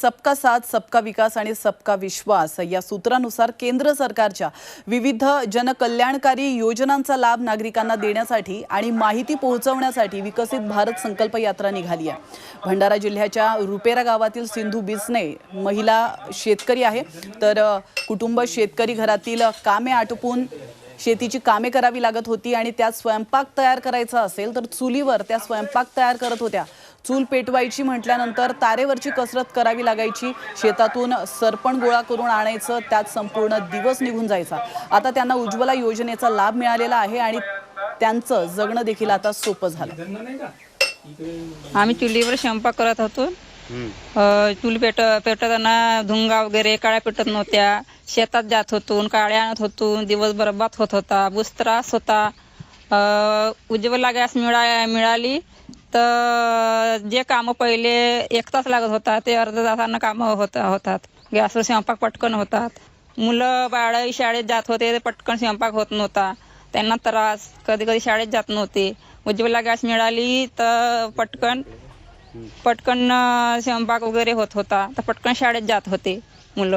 सबका साथ सबका विकास आणि सबका विश्वास या सूत्रानुसार केंद्र सरकारच्या विविध जनकल्याणकारी योजनांचा लाभ नागरिकांना देण्यासाठी आणि माहिती पोहोचवण्यासाठी विकसित भारत संकल्प यात्रा निघाली आहे. भंडारा जिल्ह्याच्या रुपेरा गावातील सिंधू बिसने महिला शेतकरी आहे. तर कुटुंब शेतकरी घरातील कामे आटोपून शेतीची कामे करावी लागत होती आणि त्यात स्वयंपाक तयार करायचा असेल तर चुलीवर त्या स्वयंपाक तयार करत होत्या. चूल पेटवायची म्हटल्यानंतर तारेवरची कसरत करावी लागायची. शेतातून सरपण गोळा करून आणायचं त्यात संपूर्ण दिवस निघून जायचा. आता त्यांना उज्ज्वला योजनेचा लाभ मिळालेला आहे आणि त्यांचं जगणं देखील आता सोपं झालं. आम्ही चुलीवर स्वयंपाक करत होतो. चूल पेट पेटताना धुंगा वगैरे काळ्या पेटत नव्हत्या. शेतात जात होतो काळ्या आणत होतो दिवस बरबाद होत होता बुस त्रास होता. उज्ज्वला गॅस मिळा मिळाली. तर जे कामं पहिले एक तास लागत होता ते अर्धा तासानं कामं होत होतात. गॅसवर स्वयंपाक पटकन होतात. मुलं बाळही शाळेत जात होते ते पटकन स्वयंपाक होत नव्हता. त्यांना त्रास कधी कधी शाळेत जात नव्हते. उज्ज्वला गॅस मिळाली तर पटकन पटकन स्वयंपाक वगैरे होत होता. तर पटकन शाळेत जात होते.